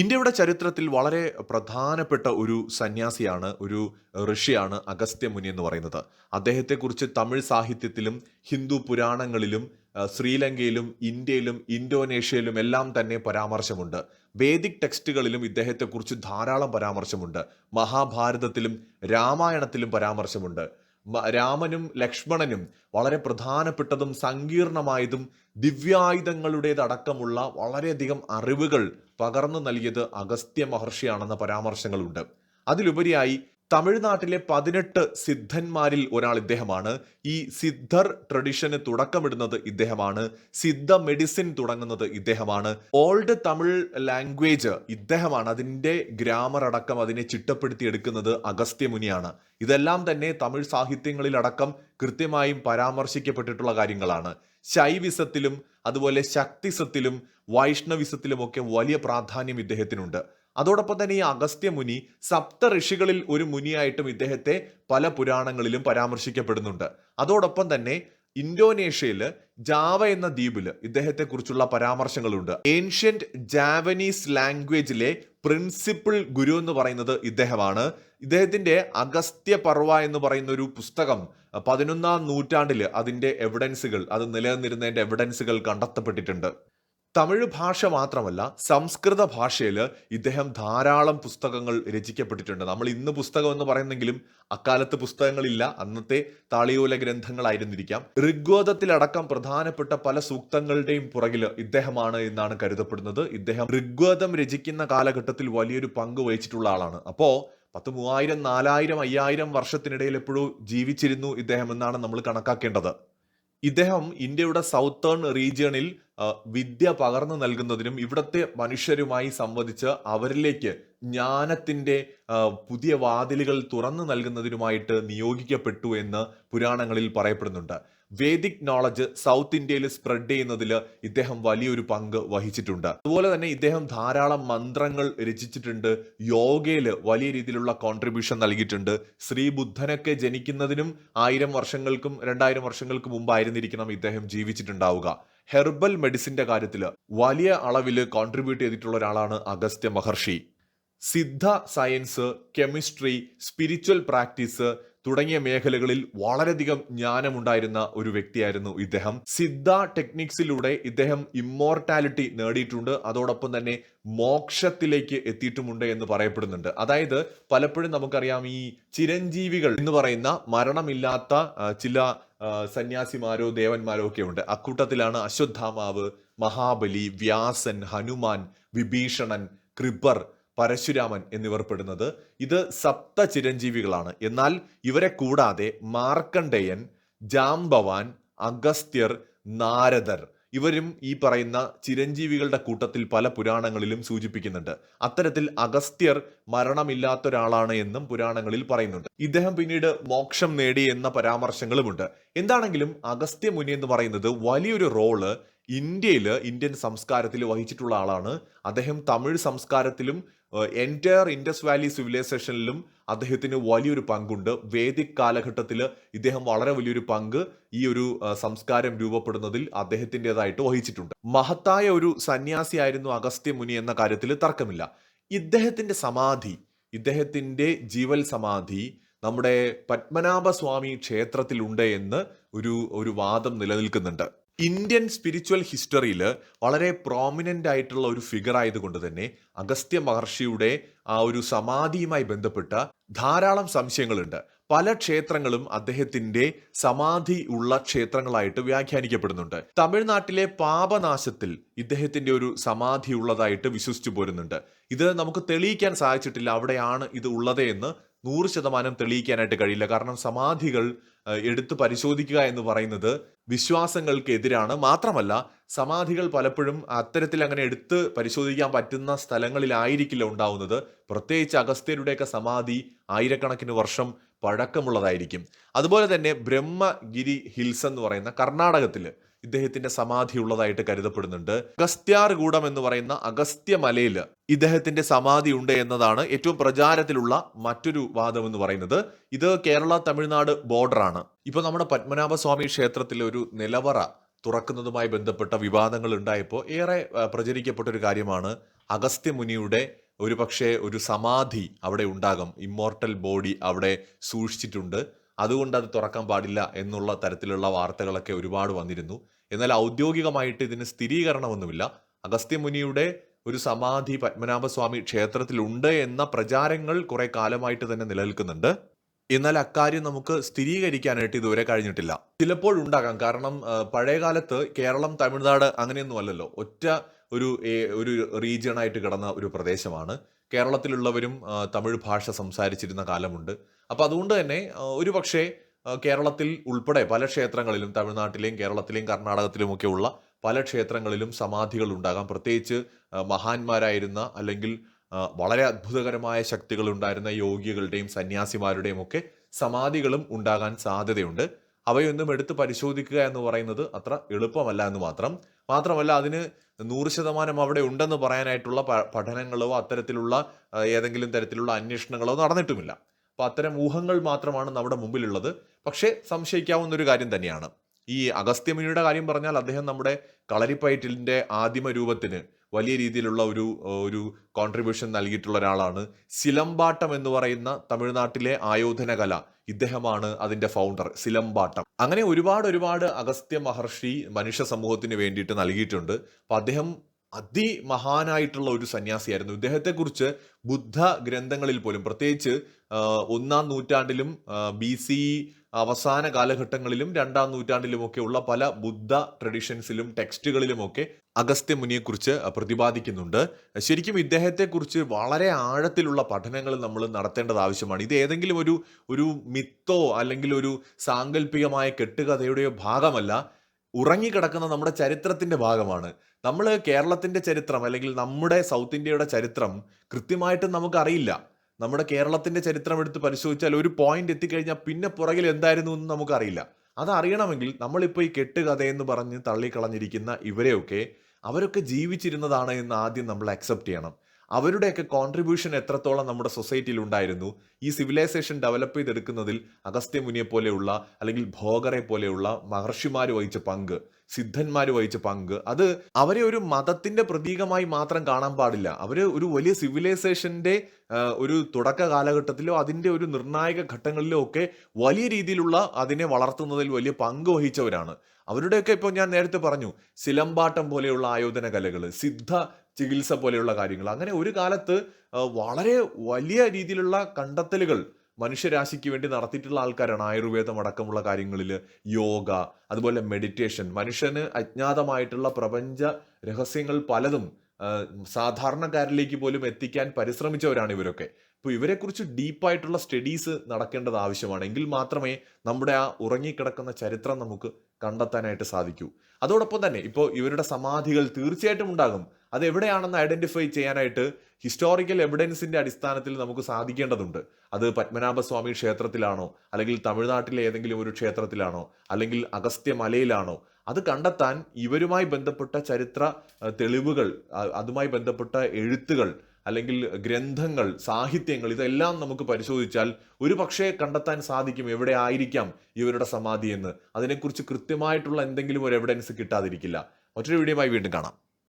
ഇന്ത്യയുടെ ചരിത്രത്തിൽ വളരെ പ്രധാനപ്പെട്ട ഒരു സന്യാസിയാണ് ഒരു ഋഷിയാണ് അഗസ്ത്യ മുനി എന്ന് പറയുന്നത്. അദ്ദേഹത്തെക്കുറിച്ച് തമിഴ് സാഹിത്യത്തിലും ഹിന്ദു പുരാണങ്ങളിലും ശ്രീലങ്കയിലും ഇന്ത്യയിലും ഇന്തോനേഷ്യയിലും എല്ലാം തന്നെ പരാമർശമുണ്ട്. വേദിക് ടെക്സ്റ്റുകളിലും ഇദ്ദേഹത്തെക്കുറിച്ച് ധാരാളം പരാമർശമുണ്ട്. മഹാഭാരതത്തിലും രാമായണത്തിലും പരാമർശമുണ്ട്. രാമനും ലക്ഷ്മണനും വളരെ പ്രധാനപ്പെട്ടതും സങ്കീർണമായതും ദിവ്യായുധങ്ങളുടേതടക്കമുള്ള വളരെയധികം അറിവുകൾ പകർന്നു നൽകിയത് അഗസ്ത്യ മഹർഷിയാണെന്ന പരാമർശങ്ങളുണ്ട്. അതിലുപരിയായി തമിഴ്നാട്ടിലെ പതിനെട്ട് സിദ്ധന്മാരിൽ ഒരാൾ ഇദ്ദേഹമാണ്. ഈ സിദ്ധർ ട്രഡിഷന് തുടക്കമിടുന്നത് ഇദ്ദേഹമാണ്. സിദ്ധ മെഡിസിൻ തുടങ്ങുന്നത് ഇദ്ദേഹമാണ്. ഓൾഡ് തമിഴ് ലാംഗ്വേജ് ഇദ്ദേഹമാണ്. അതിന്റെ ഗ്രാമർ അടക്കം അതിനെ ചിട്ടപ്പെടുത്തി എടുക്കുന്നത് അഗസ്ത്യമുനിയാണ് ഇതെല്ലാം തന്നെ തമിഴ് സാഹിത്യങ്ങളിലടക്കം കൃത്യമായും പരാമർശിക്കപ്പെട്ടിട്ടുള്ള കാര്യങ്ങളാണ്. ശൈവിസത്തിലും അതുപോലെ ശക്തിസത്തിലും വൈഷ്ണവിസത്തിലുമൊക്കെ വലിയ പ്രാധാന്യം ഇദ്ദേഹത്തിനുണ്ട്. അതോടൊപ്പം തന്നെ ഈ അഗസ്ത്യ മുനി സപ്ത ഋഷികളിൽ ഒരു മുനിയായിട്ടും ഇദ്ദേഹത്തെ പല പുരാണങ്ങളിലും പരാമർശിക്കപ്പെടുന്നുണ്ട്. അതോടൊപ്പം തന്നെ ഇന്തോനേഷ്യയിൽ ജാവ എന്ന ദ്വീപിൽ ഇദ്ദേഹത്തെ കുറിച്ചുള്ള പരാമർശങ്ങളുണ്ട്. ഏൻഷ്യന്റ് ജാവനീസ് ലാംഗ്വേജിലെ പ്രിൻസിപ്പിൾ ഗുരു എന്ന് പറയുന്നത് ഇദ്ദേഹമാണ്. ഇദ്ദേഹത്തിന്റെ അഗസ്ത്യ പർവ എന്ന് പറയുന്ന ഒരു പുസ്തകം പതിനൊന്നാം നൂറ്റാണ്ടിൽ അതിന്റെ എവിഡൻസുകൾ അത് നിലനിന്നിരുന്നതിന്റെ എവിഡൻസുകൾ കണ്ടെത്തപ്പെട്ടിട്ടുണ്ട്. തമിഴ് ഭാഷ മാത്രമല്ല സംസ്കൃത ഭാഷയിൽ ഇദ്ദേഹം ധാരാളം പുസ്തകങ്ങൾ രചിക്കപ്പെട്ടിട്ടുണ്ട്. നമ്മൾ ഇന്ന് പുസ്തകം എന്ന് പറയുന്നെങ്കിലും അക്കാലത്ത് പുസ്തകങ്ങളില്ല. അന്നത്തെ താളിയോല ഗ്രന്ഥങ്ങളായിരുന്നിരിക്കാം. ഋഗ്വേദത്തിലടക്കം പ്രധാനപ്പെട്ട പല സൂക്തങ്ങളുടെയും പുറകിൽ ഇദ്ദേഹമാണ് എന്നാണ് കരുതപ്പെടുന്നത്. ഇദ്ദേഹം ഋഗ്വേദം രചിക്കുന്ന കാലഘട്ടത്തിൽ വലിയൊരു പങ്ക് വഹിച്ചിട്ടുള്ള ആളാണ്. അപ്പോൾ പത്ത് മൂവായിരം നാലായിരം അയ്യായിരം വർഷത്തിനിടയിൽ എപ്പോഴും ജീവിച്ചിരുന്നു ഇദ്ദേഹം എന്നാണ് നമ്മൾ കണക്കാക്കേണ്ടത്. ഇദ്ദേഹം ഇന്ത്യയുടെ സൗത്തേൺ റീജിയണിൽ വിദ്യ പകർന്നു നൽകുന്നതിനും ഇവിടുത്തെ മനുഷ്യരുമായി സംവദിച്ച് അവരിലേക്ക് ജ്ഞാനത്തിന്റെ പുതിയ വാതിലുകൾ തുറന്നു നൽകുന്നതിനുമായിട്ട് നിയോഗിക്കപ്പെട്ടു എന്ന് പുരാണങ്ങളിൽ പറയപ്പെടുന്നുണ്ട്. വേദിക് നോളജ് സൗത്ത് ഇന്ത്യയിൽ സ്പ്രെഡ് ചെയ്യുന്നതിൽ ഇദ്ദേഹം വലിയൊരു പങ്ക് വഹിച്ചിട്ടുണ്ട്. അതുപോലെ തന്നെ ഇദ്ദേഹം ധാരാളം മന്ത്രങ്ങൾ രചിച്ചിട്ടുണ്ട്. യോഗയിൽ വലിയ രീതിയിലുള്ള കോൺട്രിബ്യൂഷൻ നൽകിയിട്ടുണ്ട്. ശ്രീ ബുദ്ധനൊക്കെ ജനിക്കുന്നതിനും ആയിരം വർഷങ്ങൾക്കും രണ്ടായിരം വർഷങ്ങൾക്ക് മുമ്പായിരുന്നിരിക്കണം ഇദ്ദേഹം ജീവിച്ചിട്ടുണ്ടാവുക. ഹെർബൽ മെഡിസിന്റെ കാര്യത്തിൽ വലിയ അളവിൽ കോൺട്രിബ്യൂട്ട് ചെയ്തിട്ടുള്ള ഒരാളാണ് Agastya Maharshi. Siddha science chemistry spiritual practice തുടങ്ങിയ മേഖലകളിൽ വളരെയധികം ജ്ഞാനമുണ്ടായിരുന്ന ഒരു വ്യക്തിയായിരുന്നു ഇദ്ദേഹം. സിദ്ധ ടെക്നിക്സിലൂടെ ഇദ്ദേഹം ഇമ്മോർട്ടാലിറ്റി നേടിയിട്ടുണ്ട്. അതോടൊപ്പം തന്നെ മോക്ഷത്തിലേക്ക് എത്തിയിട്ടുമുണ്ട് എന്ന് പറയപ്പെടുന്നുണ്ട്. അതായത് പലപ്പോഴും നമുക്കറിയാം ഈ ചിരഞ്ജീവികൾ എന്ന് പറയുന്ന മരണമില്ലാത്ത ചില സന്യാസിമാരോ ദേവന്മാരോ ഒക്കെ ഉണ്ട്. അക്കൂട്ടത്തിലാണ് അശ്വത്ഥാമാവ് മഹാബലി വ്യാസൻ ഹനുമാൻ വിഭീഷണൻ കൃപർ പരശുരാമൻ എന്നിവർ പെടുന്നത്. ഇത് സപ്ത ചിരഞ്ജീവികളാണ്. എന്നാൽ ഇവരെ കൂടാതെ മാർക്കണ്ഡേയൻ ജാംബവാൻ അഗസ്ത്യർ നാരദർ ഇവരും ഈ പറയുന്ന ചിരഞ്ജീവികളുടെ കൂട്ടത്തിൽ പല പുരാണങ്ങളിലും സൂചിപ്പിക്കുന്നുണ്ട്. അത്തരത്തിൽ അഗസ്ത്യർ മരണമില്ലാത്ത ഒരാളാണ് എന്നും പുരാണങ്ങളിൽ പറയുന്നുണ്ട്. ഇദ്ദേഹം പിന്നീട് മോക്ഷം നേടി എന്ന പരാമർശങ്ങളുമുണ്ട്. എന്താണെങ്കിലും അഗസ്ത്യ മുനി എന്ന് പറയുന്നത് വലിയൊരു റോൾ ഇന്ത്യയിൽ ഇന്ത്യൻ സംസ്കാരത്തിൽ വഹിച്ചിട്ടുള്ള ആളാണ്. അദ്ദേഹം തമിഴ് സംസ്കാരത്തിലും എന്റയർ ഇൻഡസ് വാലി സിവിലൈസേഷനിലും അദ്ദേഹത്തിന് വലിയൊരു പങ്കുണ്ട്. വേദിക് കാലഘട്ടത്തിൽ ഇദ്ദേഹം വളരെ വലിയൊരു പങ്ക് ഈ ഒരു സംസ്കാരം രൂപപ്പെടുന്നതിൽ അദ്ദേഹത്തിന്റെതായിട്ട് വഹിച്ചിട്ടുണ്ട്. മഹത്തായ ഒരു സന്യാസിയായിരുന്നു അഗസ്ത്യ മുനി എന്ന കാര്യത്തിൽ തർക്കമില്ല. ഇദ്ദേഹത്തിന്റെ സമാധി ഇദ്ദേഹത്തിന്റെ ജീവൽ സമാധി നമ്മുടെ പത്മനാഭസ്വാമി ക്ഷേത്രത്തിലുണ്ട് എന്ന് ഒരു ഒരു വാദം നിലനിൽക്കുന്നുണ്ട്. ഇന്ത്യൻ സ്പിരിച്വൽ ഹിസ്റ്ററിയിൽ വളരെ പ്രോമിനന്റ് ആയിട്ടുള്ള ഒരു ഫിഗർ ആയതുകൊണ്ട് തന്നെ അഗസ്ത്യ മഹർഷിയുടെ ആ ഒരു സമാധിയുമായി ബന്ധപ്പെട്ട ധാരാളം സംശയങ്ങളുണ്ട്. പല ക്ഷേത്രങ്ങളും അദ്ദേഹത്തിന്റെ സമാധി ഉള്ള ക്ഷേത്രങ്ങളായിട്ട് വ്യാഖ്യാനിക്കപ്പെടുന്നുണ്ട്. തമിഴ്നാട്ടിലെ പാപനാശത്തിൽ ഇദ്ദേഹത്തിന്റെ ഒരു സമാധി ഉള്ളതായിട്ട് വിശ്വസിച്ചു പോരുന്നുണ്ട്. ഇത് നമുക്ക് തെളിയിക്കാൻ സാധിച്ചിട്ടില്ല അവിടെയാണ് ഇത് ഉള്ളത് എന്ന് നൂറ് ശതമാനം തെളിയിക്കാനായിട്ട് കഴിയില്ല. കാരണം സമാധികൾ എടുത്തു പരിശോധിക്കുക എന്ന് പറയുന്നത് വിശ്വാസങ്ങൾക്ക് എതിരാണ് മാത്രമല്ല സമാധികൾ പലപ്പോഴും അത്തരത്തിൽ അങ്ങനെ എടുത്ത് പരിശോധിക്കാൻ പറ്റുന്ന സ്ഥലങ്ങളിലായിരിക്കില്ല ഉണ്ടാവുന്നത്. പ്രത്യേകിച്ച് അഗസ്ത്യരുടെയൊക്കെ സമാധി ആയിരക്കണക്കിന് വർഷം പഴക്കമുള്ളതായിരിക്കും. അതുപോലെ തന്നെ ബ്രഹ്മഗിരി ഹിൽസ് എന്ന് പറയുന്ന കർണാടകത്തിൽ ഇദ്ദേഹത്തിന്റെ സമാധി ഉള്ളതായിട്ട് കരുതപ്പെടുന്നുണ്ട് അഗസ്ത്യാർകൂടം എന്ന് പറയുന്ന അഗസ്ത്യ മലയിൽ ഇദ്ദേഹത്തിന്റെ സമാധി ഉണ്ട് എന്നതാണ് ഏറ്റവും പ്രചാരത്തിലുള്ള മറ്റൊരു വാദം എന്ന് പറയുന്നത്. ഇത് കേരള തമിഴ്നാട് ബോർഡറാണ് ഇപ്പൊ നമ്മുടെ പത്മനാഭസ്വാമി ക്ഷേത്രത്തിലെ ഒരു നിലവറ തുറക്കുന്നതുമായി ബന്ധപ്പെട്ട വിവാദങ്ങൾ ഉണ്ടായപ്പോൾ ഏറെ പ്രചരിക്കപ്പെട്ട ഒരു കാര്യമാണ് അഗസ്ത്യമുനിയുടെ ഒരു പക്ഷേ ഒരു സമാധി അവിടെ ഉണ്ടാകും. ഇമ്മോർട്ടൽ ബോഡി അവിടെ സൂക്ഷിച്ചിട്ടുണ്ട്. അതുകൊണ്ട് അത് തുറക്കാൻ പാടില്ല എന്നുള്ള തരത്തിലുള്ള വാർത്തകളൊക്കെ ഒരുപാട് വന്നിരുന്നു. എന്നാൽ ഔദ്യോഗികമായിട്ട് ഇതിന് സ്ഥിരീകരണമൊന്നുമില്ല. അഗസ്ത്യമുനിയുടെ ഒരു സമാധി പത്മനാഭസ്വാമി ക്ഷേത്രത്തിലുണ്ട് എന്ന പ്രചാരങ്ങൾ കുറെ കാലമായിട്ട് തന്നെ നിലനിൽക്കുന്നുണ്ട്. എന്നാൽ അക്കാര്യം നമുക്ക് സ്ഥിരീകരിക്കാനായിട്ട് ഇതുവരെ കഴിഞ്ഞിട്ടില്ല. ചിലപ്പോൾ ഉണ്ടാകാം. കാരണം പഴയകാലത്ത് പഴയ കാലത്ത് കേരളം തമിഴ്നാട് അങ്ങനെയൊന്നും അല്ലല്ലോ. ഒറ്റ ഒരു ഒരു റീജിയണായിട്ട് കിടന്ന ഒരു പ്രദേശമാണ്. കേരളത്തിലുള്ളവരും തമിഴ് ഭാഷ സംസാരിച്ചിരുന്ന കാലമുണ്ട്. അപ്പോൾ അതുകൊണ്ട് തന്നെ ഒരു പക്ഷേ കേരളത്തിൽ ഉൾപ്പെടെ പല ക്ഷേത്രങ്ങളിലും തമിഴ്നാട്ടിലെയും കേരളത്തിലെയും കർണാടകത്തിലും ഒക്കെ ഉള്ള പല ക്ഷേത്രങ്ങളിലും സമാധികൾ ഉണ്ടാകാം പ്രത്യേകിച്ച് മഹാന്മാരായിരുന്ന അല്ലെങ്കിൽ വളരെ അത്ഭുതകരമായ ശക്തികൾ ഉണ്ടായിരുന്ന യോഗികളുടെയും സന്യാസിമാരുടെയും ഒക്കെ സമാധികളും ഉണ്ടാകാൻ സാധ്യതയുണ്ട്. അവയൊന്നും എടുത്ത് പരിശോധിക്കുക എന്ന് പറയുന്നത് അത്ര എളുപ്പമല്ല എന്ന് മാത്രം മാത്രമല്ല അതിന് നൂറ് ശതമാനം അവിടെ ഉണ്ടെന്ന് പറയാനായിട്ടുള്ള പഠനങ്ങളോ അത്തരത്തിലുള്ള ഏതെങ്കിലും തരത്തിലുള്ള അന്വേഷണങ്ങളോ നടന്നിട്ടുമില്ല. അപ്പൊ അത്തരം ഊഹങ്ങൾ മാത്രമാണ് നമ്മുടെ മുമ്പിലുള്ളത്. പക്ഷേ സംശയിക്കാവുന്ന ഒരു കാര്യം തന്നെയാണ്. ഈ അഗസ്ത്യമുനിയുടെ കാര്യം പറഞ്ഞാൽ അദ്ദേഹം നമ്മുടെ കളരിപ്പയറ്റിലിന്റെ ആദിമ രൂപത്തിന് വലിയ രീതിയിലുള്ള ഒരു ഒരു കോൺട്രിബ്യൂഷൻ നൽകിയിട്ടുള്ള ഒരാളാണ്. സിലമ്പാട്ടം എന്ന് പറയുന്ന തമിഴ്നാട്ടിലെ ആയോധന കല ഇദ്ദേഹമാണ് അതിന്റെ ഫൗണ്ടർ സിലമ്പാട്ടം അങ്ങനെ ഒരുപാട് ഒരുപാട് അഗസ്ത്യ മഹർഷി മനുഷ്യ സമൂഹത്തിന് വേണ്ടിയിട്ട് നൽകിയിട്ടുണ്ട്. അപ്പൊ അദ്ദേഹം അതിമഹാനായിട്ടുള്ള ഒരു സന്യാസിയായിരുന്നു. ഇദ്ദേഹത്തെക്കുറിച്ച് ബുദ്ധ ഗ്രന്ഥങ്ങളിൽ പോലും പ്രത്യേകിച്ച് ഒന്നാം നൂറ്റാണ്ടിലും ബി സി അവസാന കാലഘട്ടങ്ങളിലും രണ്ടാം നൂറ്റാണ്ടിലുമൊക്കെ ഉള്ള പല ബുദ്ധ ട്രഡീഷൻസിലും ടെക്സ്റ്റുകളിലുമൊക്കെ അഗസ്ത്യ മുനിയെക്കുറിച്ച് പ്രതിപാദിക്കുന്നുണ്ട്. ശരിക്കും ഇദ്ദേഹത്തെക്കുറിച്ച് വളരെ ആഴത്തിലുള്ള പഠനങ്ങൾ നമ്മൾ നടത്തേണ്ടത് ആവശ്യമാണ്. ഇത് ഏതെങ്കിലും ഒരു ഒരു മിത്തോ അല്ലെങ്കിൽ ഒരു സാങ്കല്പികമായ കെട്ടുകഥയുടെയോ ഭാഗമല്ല. ഉറങ്ങിക്കിടക്കുന്ന നമ്മുടെ ചരിത്രത്തിന്റെ ഭാഗമാണ്. നമ്മൾ കേരളത്തിന്റെ ചരിത്രം അല്ലെങ്കിൽ നമ്മുടെ സൗത്ത് ഇന്ത്യയുടെ ചരിത്രം കൃത്യമായിട്ട് നമുക്കറിയില്ല. നമ്മുടെ കേരളത്തിന്റെ ചരിത്രം എടുത്ത് പരിശോധിച്ചാൽ ഒരു പോയിന്റ് എത്തിക്കഴിഞ്ഞാൽ പിന്നെ പുറകിൽ എന്തായിരുന്നു എന്ന് നമുക്കറിയില്ല. അതറിയണമെങ്കിൽ നമ്മളിപ്പോൾ ഈ കെട്ടുകഥയെന്ന് പറഞ്ഞ് തള്ളിക്കളഞ്ഞിരിക്കുന്ന ഇവരെയൊക്കെ അവരൊക്കെ ജീവിച്ചിരുന്നതാണ് എന്ന് ആദ്യം നമ്മൾ അക്സെപ്റ്റ് ചെയ്യണം. അവരുടെയൊക്കെ കോൺട്രിബ്യൂഷൻ എത്രത്തോളം നമ്മുടെ സൊസൈറ്റിയിൽ ഉണ്ടായിരുന്നു? ഈ സിവിലൈസേഷൻ ഡെവലപ്പ് ചെയ്തെടുക്കുന്നതിൽ അഗസ്ത്യ മുനിയെ പോലെയുള്ള അല്ലെങ്കിൽ ഭോഗറെ പോലെയുള്ള മഹർഷിമാർ വഹിച്ച പങ്ക് സിദ്ധന്മാർ വഹിച്ച പങ്ക് അത് അവരെ ഒരു മതത്തിന്റെ പ്രതീകമായി മാത്രം കാണാൻ പാടില്ല. അവർ ഒരു വലിയ സിവിലൈസേഷന്റെ ഒരു തുടക്ക കാലഘട്ടത്തിലോ അതിന്റെ ഒരു നിർണായക ഘട്ടങ്ങളിലോ ഒക്കെ വലിയ രീതിയിലുള്ള അതിനെ വളർത്തുന്നതിൽ വലിയ പങ്ക് വഹിച്ചവരാണ്. അവരുടെയൊക്കെ ഇപ്പോൾ ഞാൻ നേരത്തെ പറഞ്ഞു സിലമ്പാട്ടം പോലെയുള്ള ആയോധന കലകൾ സിദ്ധ ചികിത്സ പോലെയുള്ള കാര്യങ്ങൾ. അങ്ങനെ ഒരു കാലത്ത് വളരെ വലിയ രീതിയിലുള്ള കണ്ടെത്തലുകൾ മനുഷ്യരാശിക്ക് വേണ്ടി നടത്തിയിട്ടുള്ള ആൾക്കാരാണ്. ആയുർവേദം അടക്കമുള്ള കാര്യങ്ങളിൽ യോഗ അതുപോലെ മെഡിറ്റേഷൻ മനുഷ്യന് അജ്ഞാതമായിട്ടുള്ള പ്രപഞ്ച രഹസ്യങ്ങൾ പലതും സാധാരണക്കാരിലേക്ക് പോലും എത്തിക്കാൻ പരിശ്രമിച്ചവരാണ് ഇവരൊക്കെ. അപ്പോൾ ഇവരെക്കുറിച്ച് ഡീപ്പായിട്ടുള്ള സ്റ്റഡീസ് നടക്കേണ്ടത് ആവശ്യമാണ്. എങ്കിൽ മാത്രമേ നമ്മുടെ ആ ഉറങ്ങിക്കിടക്കുന്ന ചരിത്രം നമുക്ക് കണ്ടെത്താനായിട്ട് സാധിക്കൂ. അതോടൊപ്പം തന്നെ ഇപ്പോൾ ഇവരുടെ സമാധികൾ തീർച്ചയായിട്ടും ഉണ്ടാകും. അത് എവിടെയാണെന്ന് ഐഡന്റിഫൈ ചെയ്യാനായിട്ട് ഹിസ്റ്റോറിക്കൽ എവിഡൻസിന്റെ അടിസ്ഥാനത്തിൽ നമുക്ക് സാധിക്കേണ്ടതുണ്ട്. അത് പത്മനാഭസ്വാമി ക്ഷേത്രത്തിലാണോ? അല്ലെങ്കിൽ തമിഴ്നാട്ടിലെ ഏതെങ്കിലും ഒരു ക്ഷേത്രത്തിലാണോ? അല്ലെങ്കിൽ അഗസ്ത്യമലയിലാണോ അത് കണ്ടെത്താൻ ഇവരുമായി ബന്ധപ്പെട്ട ചരിത്ര തെളിവുകൾ അതുമായി ബന്ധപ്പെട്ട എഴുത്തുകൾ അല്ലെങ്കിൽ ഗ്രന്ഥങ്ങൾ സാഹിത്യങ്ങൾ ഇതെല്ലാം നമുക്ക് പരിശോധിച്ചാൽ ഒരു പക്ഷേ കണ്ടെത്താൻ സാധിക്കും എവിടെ ആയിരിക്കാം ഇവരുടെ സമാധി എന്ന്. അതിനെക്കുറിച്ച് കൃത്യമായിട്ടുള്ള എന്തെങ്കിലും ഒരു എവിഡൻസ് കിട്ടാതിരിക്കില്ല. മറ്റൊരു വീഡിയോയുമായി വീണ്ടും കാണാം.